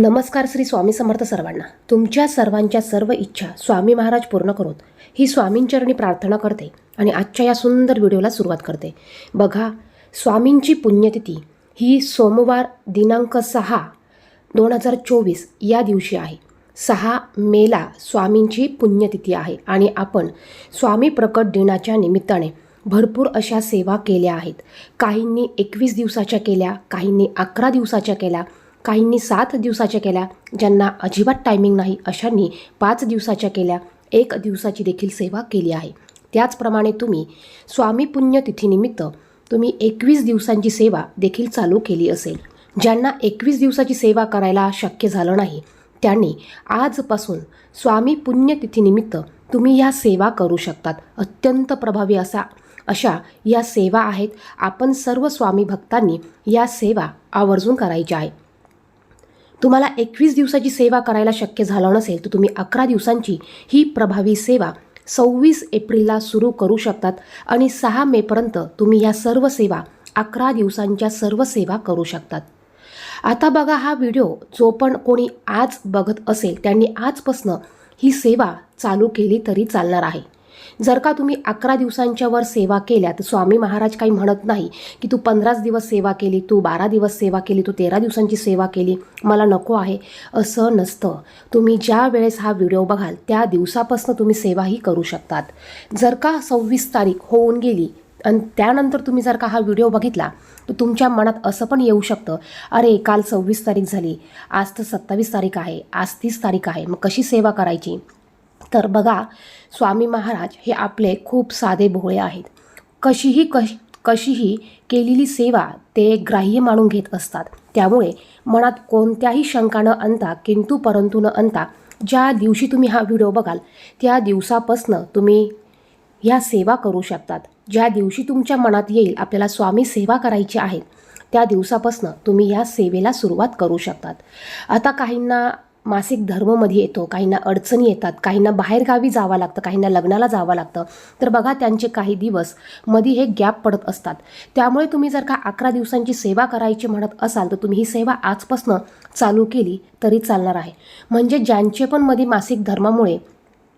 नमस्कार श्री स्वामी समर्थ सर्वांना. तुमच्या सर्वांच्या सर्व इच्छा स्वामी महाराज पूर्ण करोत. ही स्वामींचरणी प्रार्थना करते आणि आजच्या या सुंदर व्हिडिओला सुरुवात करते. बघा स्वामींची पुण्यतिथी ही सोमवार दिनांक सहा दोन हजार चोवीस या दिवशी आहे. सहा मेला स्वामींची पुण्यतिथी आहे आणि आपण स्वामी प्रकट दिनाच्या निमित्ताने भरपूर अशा सेवा केल्या आहेत. काहींनी एकवीस दिवसाच्या केल्या काहींनी अकरा दिवसाच्या केल्या काहींनी सात दिवसाच्या केल्या ज्यांना अजिबात टायमिंग नाही अशांनी पाच दिवसाच्या केल्या. एक दिवसाची देखील सेवा केली आहे. त्याचप्रमाणे तुम्ही स्वामी पुण्यतिथीनिमित्त तुम्ही एकवीस दिवसांची सेवा देखील चालू केली असेल. ज्यांना एकवीस दिवसाची सेवा करायला शक्य झालं नाही त्यांनी आजपासून स्वामी पुण्यतिथीनिमित्त तुम्ही या सेवा करू शकतात. अत्यंत प्रभावी असा अशा या सेवा आहेत. आपण सर्व स्वामी भक्तांनी या सेवा आवर्जून करायच्या आहे तुम्हाला एकवीस दिवसाची सेवा करायला शक्य झालं नसेल तर तुम्ही अकरा दिवसांची ही प्रभावी सेवा सव्वीस एप्रिलला सुरू करू शकतात आणि सहा मेपर्यंत तुम्ही या सर्व सेवा अकरा दिवसांच्या सर्व सेवा करू शकतात. आता बघा हा व्हिडिओ जो पण कोणी आज बघत असेल त्यांनी आजपासनं ही सेवा चालू केली तरी चालणार आहे. जर का तुम्ही अकरा दिवसांच्या वर सेवा केल्या तर स्वामी महाराज काही म्हणत नाही की तू पंधराच दिवस सेवा केली तू बारा दिवस सेवा केली तू तेरा दिवसांची सेवा केली मला नको आहे असं नसतं. तुम्ही ज्या वेळेस हा व्हिडिओ बघाल त्या दिवसापासून तुम्ही सेवाही करू शकतात. जर का सव्वीस तारीख होऊन गेली आणि त्यानंतर तुम्ही जर का हा व्हिडिओ बघितला तर तुमच्या मनात असं पण येऊ शकतं अरे काल सव्वीस तारीख झाली आज तर सत्तावीस तारीख आहे आज तीस तारीख आहे मग कशी सेवा करायची? तर बघा स्वामी महाराज हे आपले खूप साधे भोळे आहेत. कशीही कश कशीही केलेली सेवा ते ग्राह्य मानून घेत असतात. त्यामुळे मनात कोणत्याही शंका न आणता किंतु परंतु न आणता ज्या दिवशी तुम्ही हा व्हिडिओ बघाल त्या दिवसापासनं तुम्ही ह्या सेवा करू शकतात. ज्या दिवशी तुमच्या मनात येईल आपल्याला स्वामी सेवा करायची आहे त्या दिवसापासनं तुम्ही ह्या सेवेला सुरुवात करू शकतात. आता काहींना मासिक धर्ममध्ये येतो काहींना अडचणी येतात काहींना बाहेरगावी जावं लागतं काहींना लग्नाला जावं लागतं. तर बघा त्यांचे काही दिवसमध्ये हे गॅप पडत असतात. त्यामुळे तुम्ही जर का अकरा दिवसांची सेवा करायची म्हणत असाल तर तुम्ही ही सेवा आजपासनं चालू केली तरी चालणार आहे. म्हणजे ज्यांचे पण मध्ये मासिक धर्मामुळे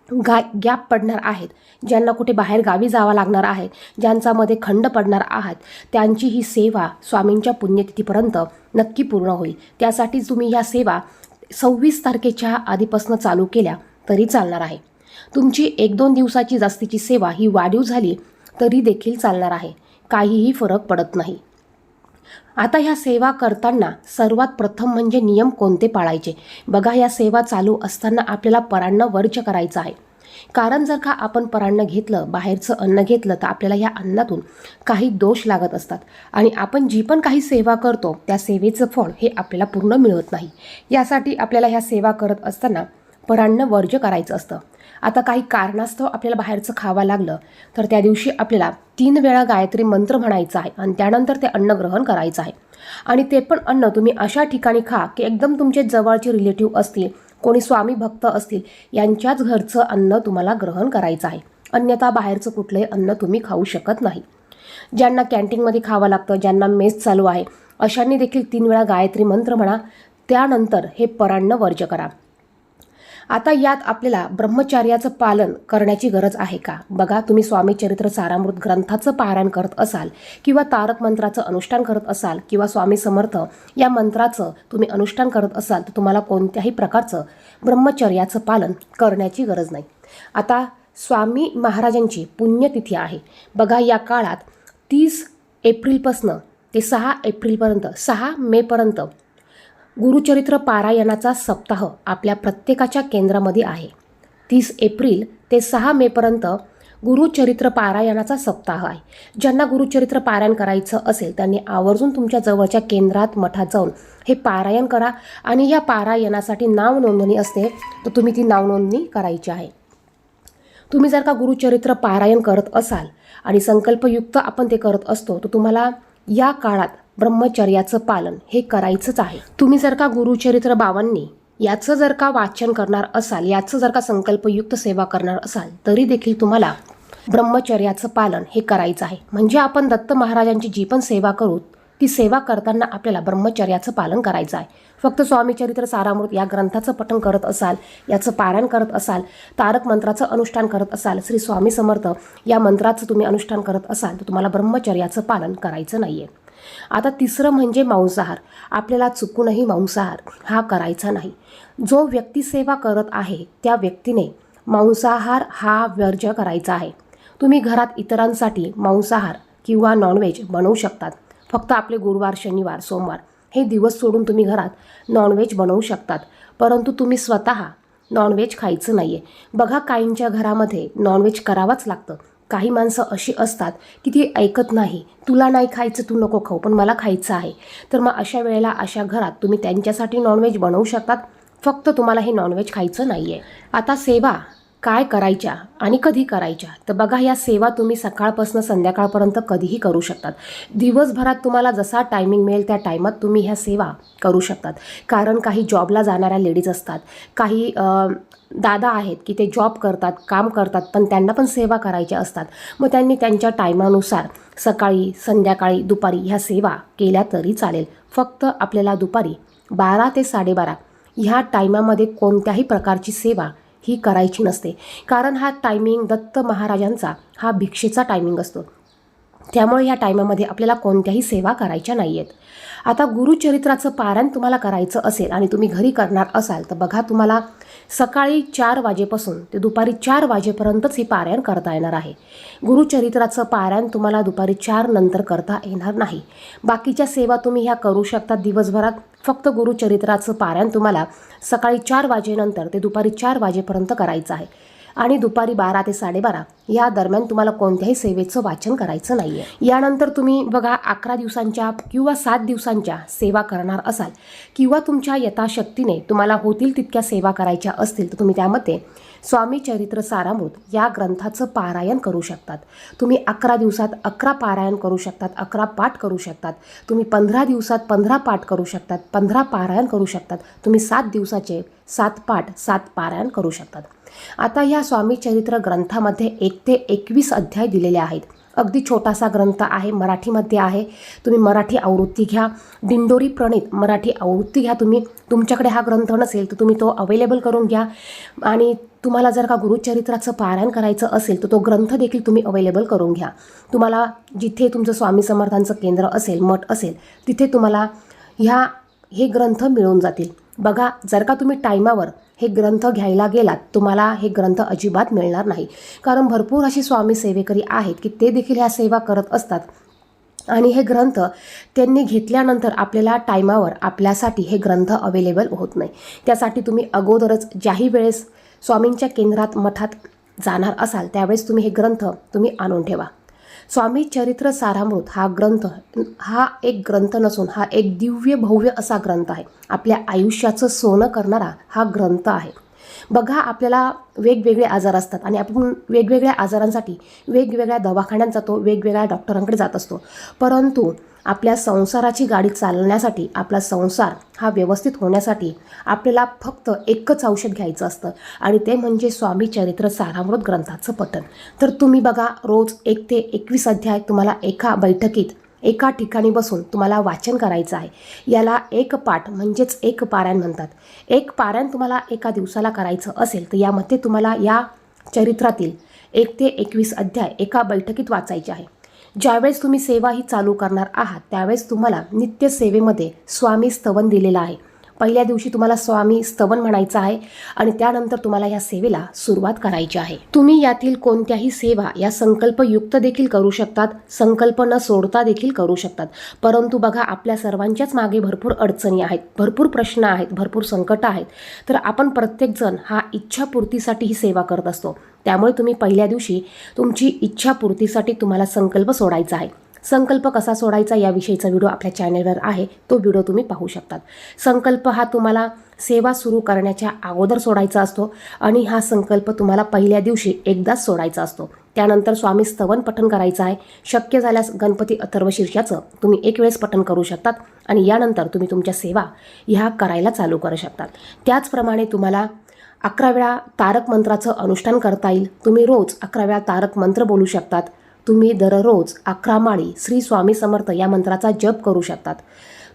गा गॅप पडणार आहेत ज्यांना कुठे बाहेर गावी जावं लागणार आहे ज्यांच्यामध्ये खंड पडणार आहात त्यांची ही सेवा स्वामींच्या पुण्यतिथीपर्यंत नक्की पूर्ण होईल. त्यासाठी तुम्ही ह्या सेवा सव्वीस तारखेच्या आधीपासून चालू केल्या तरी चालणार आहे. तुमची एक दोन दिवसाची जास्तीची सेवा ही वाढीव झाली तरी देखील चालणार आहे. काहीही फरक पडत नाही. आता ह्या सेवा करताना सर्वात प्रथम म्हणजे नियम कोणते पाळायचे? बघा ह्या सेवा चालू असताना आपल्याला परांना वर्ज करायचं आहे. कारण जर का आपण परान्न घेतलं बाहेरचं अन्न घेतलं तर आपल्याला ह्या अन्नातून काही दोष लागत असतात. आणि आपण जी पण काही सेवा करतो त्या सेवेचं फळ हे आपल्याला पूर्ण मिळत नाही. यासाठी आपल्याला ह्या सेवा करत असताना परान्न वर्ज्य करायचं असतं. आता काही कारणास्तव आपल्याला बाहेरचं खावं लागलं तर त्या दिवशी आपल्याला तीन वेळा गायत्री मंत्र म्हणायचा आहे आणि त्यानंतर ते अन्न ग्रहण करायचं आहे. आणि ते पण अन्न तुम्ही अशा ठिकाणी खा की एकदम तुमचे जवळचे रिलेटिव्ह असतील कोणी स्वामी भक्त असतील यांच्याच घरचं अन्न तुम्हाला ग्रहण करायचं आहे. अन्यथा बाहेरचं कुठलंही अन्न तुम्ही खाऊ शकत नाही. ज्यांना कॅन्टीनमध्ये खावं लागतं ज्यांना मेस चालू आहे अशांनी देखील तीन वेळा गायत्री मंत्र म्हणा. त्यानंतर हे परान्न वर्ज करा. आता यात आपल्याला ब्रह्मचार्याचं पालन करण्याची गरज आहे का? बघा तुम्ही स्वामी चरित्र सारामृत ग्रंथाचं पारायण करत असाल किंवा तारक मंत्राचं अनुष्ठान करत असाल किंवा स्वामी समर्थ या मंत्राचं तुम्ही अनुष्ठान करत असाल तर तुम्हाला कोणत्याही प्रकारचं ब्रह्मचर्याचं पालन करण्याची गरज नाही. आता स्वामी महाराजांची पुण्यतिथी आहे. बघा या काळात तीस एप्रिलपासनं ते सहा एप्रिलपर्यंत सहा मेपर्यंत गुरुचरित्र पारायणाचा सप्ताह आपल्या प्रत्येकाच्या केंद्रामध्ये आहे. तीस एप्रिल ते सहा मेपर्यंत गुरुचरित्र पारायणाचा सप्ताह आहे. ज्यांना गुरुचरित्र पारायण करायचं असेल त्यांनी आवर्जून तुमच्या जवळच्या केंद्रात मठात जाऊन हे पारायण करा आणि या पारायणासाठी नाव नोंदणी असते तर तुम्ही ती नाव नोंदणी करायची आहे. तुम्ही जर का गुरुचरित्र पारायण करत असाल आणि संकल्पयुक्त आपण ते करत असतो तर तुम्हाला या काळात ब्रह्मचर्याचं पालन हे करायचंच आहे. तुम्ही जर का गुरुचरित्र बावांनी याचं जर का वाचन करणार असाल याचं जर का संकल्पयुक्त सेवा करणार असाल तरी देखील तुम्हाला ब्रह्मचर्याचं पालन हे करायचं आहे. म्हणजे आपण दत्त महाराजांची जी पण सेवा करू की सेवा करताना आपल्याला ब्रह्मचर्याचं पालन करायचं आहे. फक्त स्वामीचरित्र सारामृत या ग्रंथाचं पठण करत असाल याचं पारायण करत असाल तारक मंत्राचं अनुष्ठान करत असाल श्री स्वामी समर्थ या मंत्राचं तुम्ही अनुष्ठान करत असाल तर तुम्हाला ब्रह्मचर्याचं पालन करायचं नाही आहे आता तिसरं म्हणजे मांसाहार. आपल्याला चुकूनही मांसाहार हा करायचा नाही. जो व्यक्ती सेवा करत आहे त्या व्यक्तीने मांसाहार हा वर्ज्य करायचा आहे. तुम्ही घरात इतरांसाठी मांसाहार किंवा नॉनव्हेज बनवू शकतात. फक्त आपले गुरुवार शनिवार सोमवार हे दिवस सोडून तुम्ही घरात नॉनव्हेज बनवू शकतात. परंतु तुम्ही स्वतः नॉनव्हेज खायचं नाही आहे बघा काहींच्या घरामध्ये नॉनव्हेज करावंच लागतं. काही माणसं अशी असतात की ती ऐकत नाही. तुला नाही खायचं तू नको खाऊ पण मला खायचं आहे. तर मग अशा वेळेला अशा घरात तुम्ही त्यांच्यासाठी नॉनव्हेज बनवू शकतात. फक्त तुम्हाला हे नॉनव्हेज खायचं नाही आहे आता सेवा काय करायच्या आणि कधी करायच्या? तर बघा या सेवा तुम्ही सकाळपासून संध्याकाळपर्यंत कधीही करू शकतात. दिवसभरात तुम्हाला जसा टायमिंग मिळेल त्या टायमात तुम्ही ह्या सेवा करू शकतात. कारण काही जॉबला जाणाऱ्या लेडीज असतात. काही दादा आहेत की ते जॉब करतात काम करतात पण त्यांना पण सेवा करायच्या असतात. मग त्यांनी त्यांच्या टायमानुसार सकाळी संध्याकाळी दुपारी ह्या सेवा केल्या तरी चालेल. फक्त आपल्याला दुपारी बारा ते साडेबारा ह्या टायमामध्ये कोणत्याही प्रकारची सेवा ही करायची नसते. कारण हा टायमिंग दत्त महाराजांचा हा भिक्षेचा टायमिंग असतो. त्यामुळे या टायमामध्ये आपल्याला कोणत्याही सेवा करायच्या नाही आहेत आता गुरुचरित्राचं पारायण तुम्हाला करायचं असेल आणि तुम्ही घरी करणार असाल तर बघा तुम्हाला सकाळी चार वाजेपासून ते दुपारी चार वाजेपर्यंतच हे पारायण करता येणार आहे. गुरुचरित्राचं पारायण तुम्हाला दुपारी चार नंतर करता येणार नाही. बाकीच्या सेवा तुम्ही ह्या करू शकता. दिवसभरात फक्त गुरुचरित्राचं पारायण तुम्हाला सकाळी चार वाजेनंतर ते दुपारी चार वाजेपर्यंत करायचं आहे. आणि दुपारी बारा ते साडेबारा. या दरम्यान तुम्हाला कोणत्याही सेवेचं वाचन करायचं नाही आहे यानंतर तुम्ही बघा अकरा दिवसांच्या किंवा सात दिवसांच्या सेवा करणार असाल किंवा तुमच्या यथाशक्तीने तुम्हाला होतील तितक्या सेवा करायच्या असतील तर तुम्ही त्यामध्ये स्वामी चरित्र सारामृत या ग्रंथाचं पारायण करू शकतात. तुम्ही अकरा दिवसात अकरा पारायण करू शकतात अकरा पाठ करू शकतात. तुम्ही पंधरा दिवसात पंधरा पाठ करू शकतात पंधरा पारायण करू शकतात. तुम्ही सात दिवसाचे सात पाठ सात पारायण करू शकतात. आता या स्वामी चरित्र ग्रंथामध्ये एक ते एकवीस अध्याय दिलेले आहेत. अगदी छोटासा ग्रंथ आहे मराठीमध्ये आहे. तुम्ही मराठी आवृत्ती घ्या. दिंडोरी प्रणित मराठी आवृत्ती घ्या तुम्ही. तुमच्याकडे हा ग्रंथ नसेल तर तुम्ही तो अवेलेबल करून घ्या. आणि तुम्हाला जर का गुरुचरित्राचं पारायण करायचं असेल तर तो ग्रंथ देखील तुम्ही अवेलेबल करून घ्या. तुम्हाला जिथे तुमचं स्वामी समर्थांचं केंद्र असेल मठ असेल तिथे तुम्हाला ह्या हे ग्रंथ मिळून जातील. बघा जर का तुम्ही टायमावर हे ग्रंथ घ्यायला गेलात तुम्हाला हे ग्रंथ अजिबात मिळणार नाही. कारण भरपूर अशी स्वामी सेवेकरी आहेत की ते देखील ह्या सेवा करत असतात. आणि हे ग्रंथ त्यांनी घेतल्यानंतर आपल्याला टायमावर आपल्यासाठी हे ग्रंथ अवेलेबल होत नाही. त्यासाठी तुम्ही अगोदरच ज्याही वेळेस स्वामींच्या केंद्रात मठात जाणार असाल त्यावेळेस तुम्ही हे ग्रंथ तुम्ही आणून ठेवा. स्वामी चरित्र सारामृत हा ग्रंथ हा एक ग्रंथ नसून हा एक दिव्य भव्य असा ग्रंथ आहे. आपल्या आयुष्याचं सोनं करणारा हा ग्रंथ आहे. बघा आपल्याला वेगवेगळे आजार असतात आणि आपण वेगवेगळ्या आजारांसाठी वेगवेगळ्या दवाखान्यात जातो वेगवेगळ्या डॉक्टरांकडे जात असतो. परंतु आपल्या संसाराची गाडी चालण्यासाठी आपला संसार हा व्यवस्थित होण्यासाठी आपल्याला फक्त एकच औषध घ्यायचं असतं आणि ते म्हणजे स्वामी चरित्र सारामृत ग्रंथाचं पठण. तर तुम्ही बघा रोज एक ते एकवीस अध्याय तुम्हाला एका बैठकीत एका ठिकाणी बसून तुम्हाला वाचन करायचं आहे. याला एक पाठ म्हणजेच एक पारायण म्हणतात. एक पारायण तुम्हाला एका दिवसाला करायचं असेल तर यामध्ये तुम्हाला या चरित्रातील एक ते एकवीस अध्याय एका बैठकीत वाचायचे आहे. ज्यावेळेस तुम्ही सेवा ही चालू करणार आहात त्यावेळेस तुम्हाला नित्य सेवेमध्ये स्वामी स्तवन दिलेलं आहे. पहिल्या दिवशी तुम्हाला स्वामी स्तवन म्हणायचं आहे आणि त्यानंतर तुम्हाला या सेवेला सुरुवात करायची आहे. तुम्ही यातील कोणत्याही सेवा या संकल्पयुक्त देखील करू शकतात संकल्प न सोडता देखील करू शकतात. परंतु बघा आपल्या सर्वांच्याच मागे भरपूर अडचणी आहेत भरपूर प्रश्न आहेत भरपूर संकट आहेत. तर आपण प्रत्येकजण हा इच्छापूर्तीसाठी ही सेवा करत असतो. त्यामुळे तुम्ही पहिल्या दिवशी तुमची इच्छापूर्तीसाठी तुम्हाला संकल्प सोडायचा आहे. संकल्प कसा सोडायचा याविषयीचा व्हिडिओ आपल्या चॅनेलवर आहे तो व्हिडिओ तुम्ही पाहू शकतात. संकल्प हा तुम्हाला सेवा सुरू करण्याच्या अगोदर सोडायचा असतो आणि हा संकल्प तुम्हाला पहिल्या दिवशी एकदाच सोडायचा असतो. त्यानंतर स्वामी स्तवन पठण करायचं आहे. शक्य झाल्यास गणपती अथर्वशीर्षाचं तुम्ही एक वेळेस पठण करू शकतात आणि यानंतर तुम्ही तुमच्या सेवा ह्या करायला चालू करू शकतात. त्याचप्रमाणे तुम्हाला अकरा वेळा तारक मंत्राचं अनुष्ठान करता येईल. तुम्ही रोज अकरा वेळा तारक मंत्र बोलू शकतात. तुम्ही दररोज अकरा माळी श्री स्वामी समर्थ या मंत्राचा जप करू शकतात.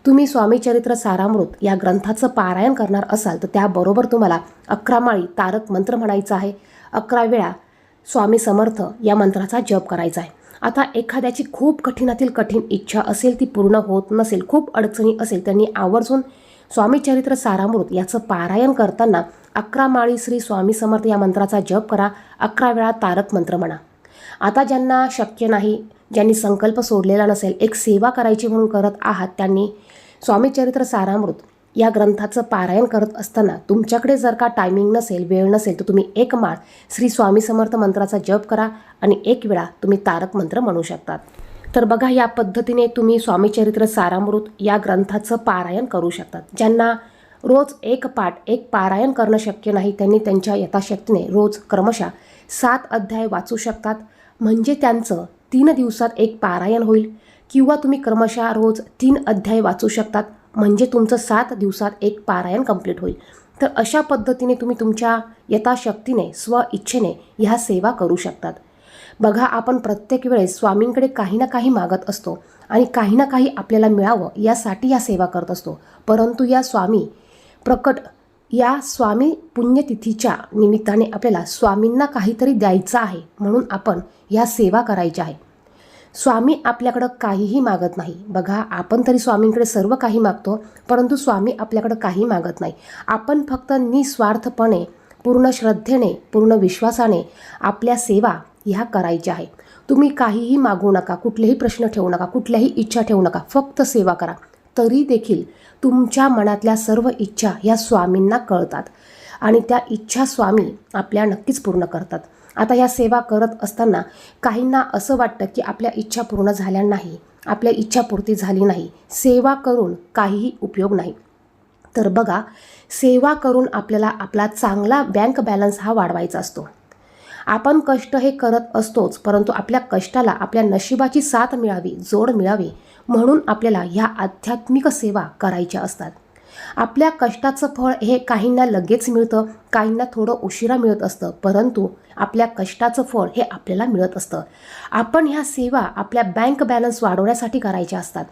तुम्ही स्वामी चरित्र सारामृत या ग्रंथाचं पारायण करणार असाल तर त्याबरोबर तुम्हाला अकरा माळी तारक मंत्र म्हणायचा आहे. अकरा वेळा स्वामी समर्थ या मंत्राचा जप करायचा आहे. आता एखाद्याची खूप कठीणातील कठीण इच्छा असेल ती पूर्ण होत नसेल खूप अडचणी असेल त्यांनी आवर्जून स्वामी चरित्र सारामृत याचं पारायण करताना अकरा माळी श्री स्वामी समर्थ या मंत्राचा जप करा अकरा वेळा तारक मंत्र म्हणा. आता ज्यांना शक्य नाही ज्यांनी संकल्प सोडलेला नसेल एक सेवा करायची म्हणून करत आहात त्यांनी स्वामीचरित्र सारामृत या ग्रंथाचं पारायण करत असताना तुमच्याकडे जर का टायमिंग नसेल वेळ नसेल तर तुम्ही एक माळ श्री स्वामी समर्थ मंत्राचा जप करा आणि एक वेळा तुम्ही तारक मंत्र म्हणू शकतात. तर बघा या पद्धतीने तुम्ही स्वामी चरित्र सारामृत या ग्रंथाचं पारायण करू शकतात. ज्यांना रोज एक पाठ एक पारायण करणं शक्य नाही त्यांनी त्यांच्या यथाशक्तीने रोज क्रमशः सात अध्याय वाचू शकतात. म्हणजे त्यांचं तीन दिवसात एक पारायण होईल. किंवा तुम्ही क्रमशः रोज तीन अध्याय वाचू शकतात. म्हणजे तुमचं सात दिवसात एक पारायण कंप्लीट होईल. तर अशा पद्धतीने तुम्ही तुमच्या यथाशक्तीने स्व इच्छेने ह्या सेवा करू शकतात. बघा आपण प्रत्येक वेळेस स्वामींकडे काही ना काही मागत असतो. आणि काही ना काही आपल्याला मिळावं यासाठी या सेवा करत असतो. परंतु या स्वामी प्रकट या स्वामी पुण्यतिथीच्या निमित्ताने आपल्याला स्वामींना काहीतरी द्यायचं आहे म्हणून आपण ह्या सेवा करायच्या आहे. स्वामी आपल्याकडं काहीही मागत नाही. बघा आपण तरी स्वामींकडे सर्व काही मागतो परंतु स्वामी आपल्याकडं काही मागत नाही. आपण फक्त निस्वार्थपणे पूर्ण श्रद्धेने पूर्ण विश्वासाने आपल्या सेवा ह्या करायच्या आहे. तुम्ही काहीही मागू नका कुठलेही प्रश्न ठेवू नका कुठल्याही इच्छा ठेवू नका फक्त सेवा करा. तरी देखील तुमच्या मनातल्या सर्व इच्छा ह्या स्वामींना कळतात. आणि त्या इच्छा स्वामी आपल्या नक्कीच पूर्ण करतात. आता ह्या सेवा करत असताना काहींना असं वाटतं की आपल्या इच्छा पूर्ण झाल्या नाही आपल्या इच्छा पूर्ती झाली नाही. सेवा करून काहीही उपयोग नाही. तर बघा सेवा करून आपल्याला आपला चांगला बँक बॅलन्स हा वाढवायचा असतो. आपण कष्ट हे करत असतोच परंतु आपल्या कष्टाला आपल्या नशिबाची साथ मिळावी जोड मिळावी. म्हणून आपल्याला ह्या आध्यात्मिक सेवा करायच्या असतात. आपल्या कष्टाचं फळ हे काहींना लगेच मिळतं काहींना थोडं उशिरा मिळत असतं परंतु आपल्या कष्टाचं फळ हे आपल्याला मिळत असतं. आपण ह्या सेवा आपल्या बँक बॅलन्स वाढवण्यासाठी करायच्या असतात.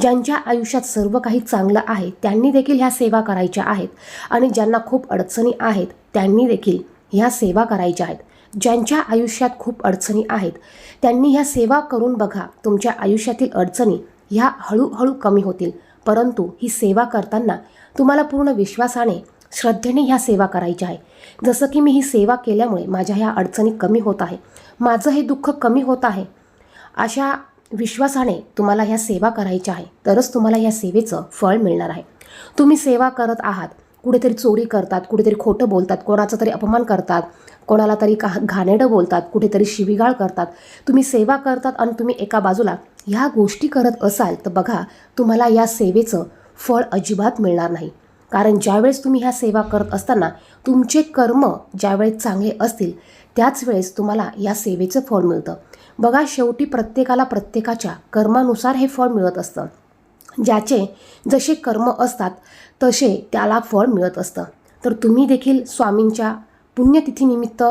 ज्यांच्या आयुष्यात सर्व काही चांगलं आहे त्यांनी देखील ह्या सेवा करायच्या आहेत. आणि ज्यांना खूप अडचणी आहेत त्यांनी देखील ह्या सेवा करायच्या आहेत. ज्यांच्या आयुष्यात खूप अडचणी आहेत त्यांनी ह्या सेवा करून बघा तुमच्या आयुष्यातील अडचणी ह्या हळूहळू कमी होतील. परंतु ही सेवा करताना तुम्हाला पूर्ण विश्वासाने श्रद्धेने ह्या सेवा करायच्या आहे. जसं की मी ही सेवा केल्यामुळे माझ्या ह्या अडचणी कमी होत आहे. माझं हे दुःख कमी होत आहे. अशा विश्वासाने तुम्हाला ह्या सेवा करायच्या आहे. तरच तुम्हाला ह्या सेवेचं फळ मिळणार आहे. तुम्ही सेवा करत आहात. कुठेतरी चोरी करतात कुठेतरी खोटं बोलतात कोणाचा तरी अपमान करतात कोणाला तरी का घाणेडं बोलतात कुठेतरी शिवीगाळ करतात. तुम्ही सेवा करतात आणि तुम्ही एका बाजूला ह्या गोष्टी करत असाल तर बघा तुम्हाला या सेवेचं फळ अजिबात मिळणार नाही. कारण ज्यावेळेस तुम्ही ह्या सेवा करत असताना तुमचे कर्म ज्यावेळेस चांगले असतील त्याच वेळेस तुम्हाला या सेवेचं फळ मिळतं. बघा शेवटी प्रत्येकाला प्रत्येकाच्या कर्मानुसार हे फळ मिळत असतं. ज्याचे जसे कर्म असतात तसे त्याला फळ मिळत असतं. तर तुम्ही देखील स्वामींच्या पुण्यतिथीनिमित्त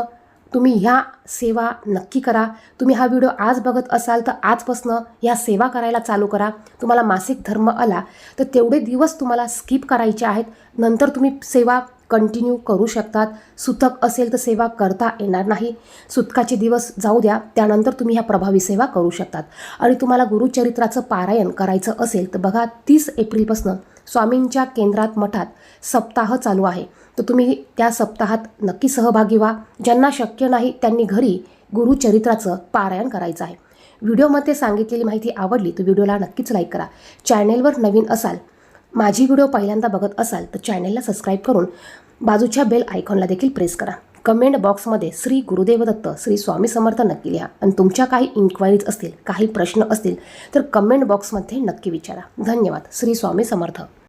तुम्ही ह्या सेवा नक्की करा. तुम्ही हा व्हिडिओ आज बघत असाल तर आजपासनं ह्या सेवा करायला चालू करा. तुम्हाला मासिक धर्म आला तर तेवढे दिवस तुम्हाला स्किप करायचे आहेत. नंतर तुम्ही सेवा कंटिन्यू करू शकतात. सुतक असेल तर सेवा करता येणार नाही. सुतकाचे दिवस जाऊ द्या त्यानंतर तुम्ही ह्या प्रभावी सेवा करू शकतात. आणि तुम्हाला गुरुचरित्राचं पारायण करायचं असेल तर बघा तीस एप्रिलपासून स्वामींच्या केंद्रात मठात सप्ताह चालू आहे. तर तुम्ही त्या सप्ताहात नक्की सहभागी व्हा. ज्यांना शक्य नाही त्यांनी घरी गुरुचरित्राचं पारायण करायचं आहे. व्हिडिओमध्ये सांगितलेली माहिती आवडली तर व्हिडिओला नक्कीच लाईक करा. चॅनेलवर नवीन असाल माझी व्हिडिओ पहिल्यांदा बघत असाल तर चॅनेलला सबस्क्राईब करून बाजूच्या बेल आयकॉनला देखील प्रेस करा. कमेंट बॉक्समध्ये श्री गुरुदेव दत्त श्री स्वामी समर्थ नक्की लिहा. आणि तुमच्या काही इन्क्वायरीज असतील काही प्रश्न असतील तर कमेंट बॉक्समध्ये नक्की विचारा. धन्यवाद. श्री स्वामी समर्थ.